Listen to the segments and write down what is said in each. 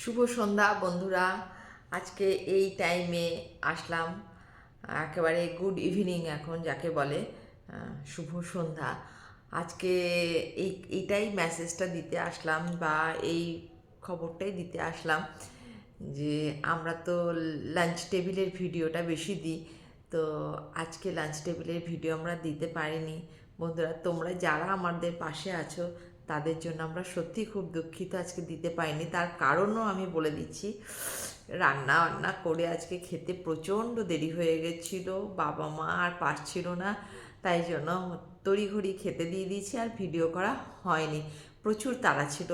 শুভ সন্ধ্যা, বন্ধুরা। আজকে এই টাইমে আসলাম, একেবারে গুড ইভিনিং এখন যাকে বলে শুভ সন্ধ্যা। আজকে এই এইটাই মেসেজটা দিতে আসলাম বা এই খবরটাই দিতে আসলাম যে, আমরা তো লাঞ্চ টেবিলের ভিডিওটা বেশি দিই, তো আজকে লাঞ্চ টেবিলের ভিডিও আমরা দিতে পারিনি। বন্ধুরা, তোমরা যারা আমাদের পাশে আছো তাদের জন্য আমরা সত্যি খুব দুঃখিত আজকে দিতে পারিনি। তার কারণও আমি বলে দিচ্ছি, রান্না বান্না করে আজকে খেতে প্রচণ্ড দেরি হয়ে গেছিল, বাবা মা আর পারছিল না, তাই জন্য তড়িঘড়ি খেতে দিয়ে দিয়েছি আর ভিডিও করা হয়নি। প্রচুর তাড়া ছিল,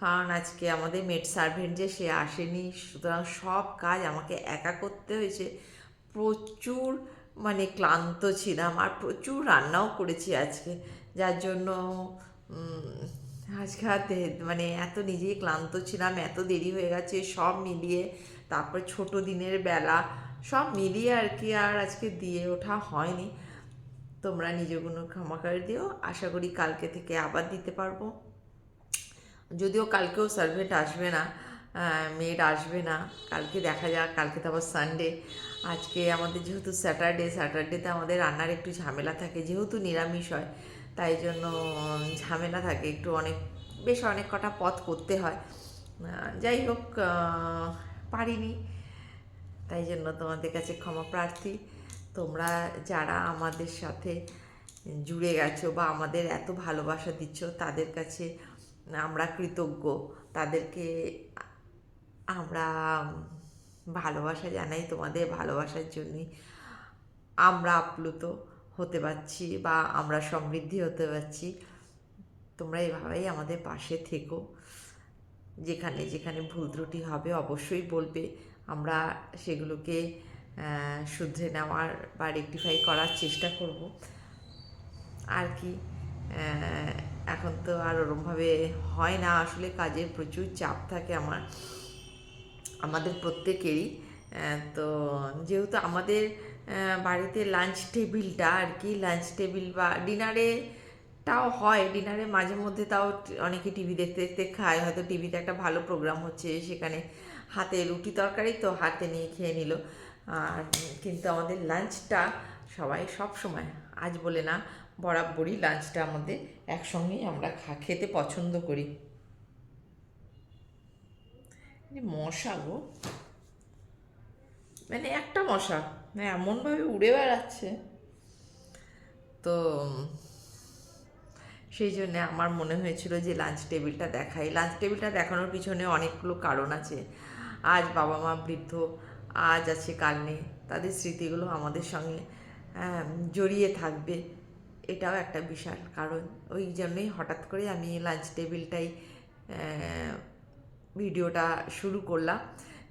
কারণ আজকে আমাদের মেড সার্ভেন্ট যে, সে আসেনি, সুতরাং সব কাজ আমাকে একা করতে হয়েছে। প্রচুর মানে ক্লান্ত ছিলাম আর প্রচুর রান্নাও করেছি আজকে, যার জন্য আজকে আর মানে এত নিজেই ক্লান্ত ছিলাম, এত দেরি হয়ে গেছে, সব মিলিয়ে, তারপর ছোট দিনের বেলা, সব মিলিয়ে আর কি আর আজকে দিয়ে ওঠা হয়নি। তোমরা নিজেগুলো ক্ষমা করে দিও, আশা করি কালকে থেকে আবার দিতে পারব। যদিও কালকেও সার্ভেন্ট আসবে না মেড আসবে না, কালকে দেখা যাক, কালকে তো আবার সানডে আজকে আমাদের যেহেতু স্যাটারডে স্যাটারডেতে আমাদের রান্নার একটু ঝামেলা থাকে, যেহেতু নিরামিষ হয় তাই জন্য ঝামেলা থাকে। একটু অনেক, বেশ অনেক কটা পথ করতে হয়। যাই হোক পারিনি। তাই জন্য তোমাদের কাছে ক্ষমা প্রার্থী। তোমরা যারা আমাদের সাথে জুড়ে গেছো বা আমাদের এত ভালোবাসা দিচ্ছ, তাদের কাছে আমরা কৃতজ্ঞ। তাদেরকে আমরা ভালোবাসা জানাই, তোমাদের ভালোবাসার জন্যই আমরা আপ্লুত। হতে পারছি বা আমরা সমৃদ্ধি হতে পারছি, তোমরা এভাবেই আমাদের পাশে থেকো। যেখানে যেখানে ভুল ত্রুটি হবে অবশ্যই বলবে। আমরা সেগুলোকে শুধরে নেওয়ার বা রেকটিফাই করার চেষ্টা করব। আর কি এখন তো আর ওরমভাবে হয় না। আসলে কাজের প্রচুর চাপ থাকে আমার, আমাদের প্রত্যেকেরই। তো যেহেতু আমাদের বাড়িতে লাঞ্চ টেবিলটা আর কি লাঞ্চ টেবিল বা ডিনারে তাও হয় ডিনারে মাঝে মধ্যে তাও অনেকে টিভি দেখতে দেখতে খায়। হয়তো টিভিতে একটা ভালো প্রোগ্রাম হচ্ছে, সেখানে হাতে রুটি তরকারি তো হাতে নিয়ে খেয়ে নিল। আর কিন্তু আমাদের লাঞ্চটা সবাই সব সময়, আজ বলে না, বরাবরই লাঞ্চটা আমাদের একসঙ্গেই আমরা খা, খেতে পছন্দ করি। মশা গো। মানে একটা মশা। এমনভাবে উড়ে বেড়াচ্ছে। তো, সেই জন্য আমার মনে হয়েছিল যে লাঞ্চ টেবিলটা দেখাই। লাঞ্চ টেবিলটা দেখানোর পিছনে অনেকগুলো কারণ আছে। আজ বাবা মা বৃদ্ধ, আজ আছে কাল নেই তাদের স্মৃতিগুলো আমাদের সঙ্গে জড়িয়ে থাকবে। এটাও একটা বিশাল কারণ। ওই জন্যই হঠাৎ করে আমি লাঞ্চ টেবিলটাই ভিডিওটা শুরু করলাম।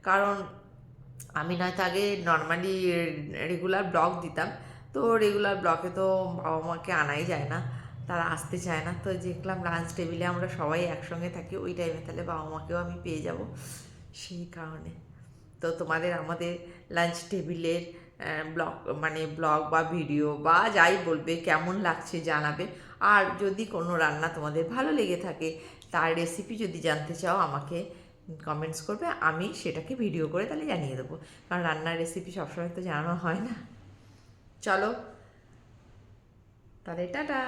কারণ আমি নয়তো আগে নর্মালি রেগুলার ব্লগ দিতাম। তো রেগুলার ব্লগে তো বাবা মাকে আনাই যায় না, তারা আসতে চায় না। তো দেখলাম লাঞ্চ টেবিলে আমরা সবাই একসঙ্গে থাকি, ওই টাইমে তাহলে বাবা মাকেও আমি পেয়ে যাব। সেই কারণে। তো তোমাদের আমাদের লাঞ্চ টেবিলের ব্লগ মানে ব্লগ বা ভিডিও বা যাই বলবে, কেমন লাগছে জানাবে। আর যদি কোনো রান্না তোমাদের ভালো লেগে থাকে, তার রেসিপি যদি জানতে চাও, আমাকে কমেন্টস করবে, আমি সেটাকে ভিডিও করে তাহলে জানিয়ে দেবো। কারণ রান্নার রেসিপি সবসময় তো জানানো হয় না। চলো, তাহলে টাটা।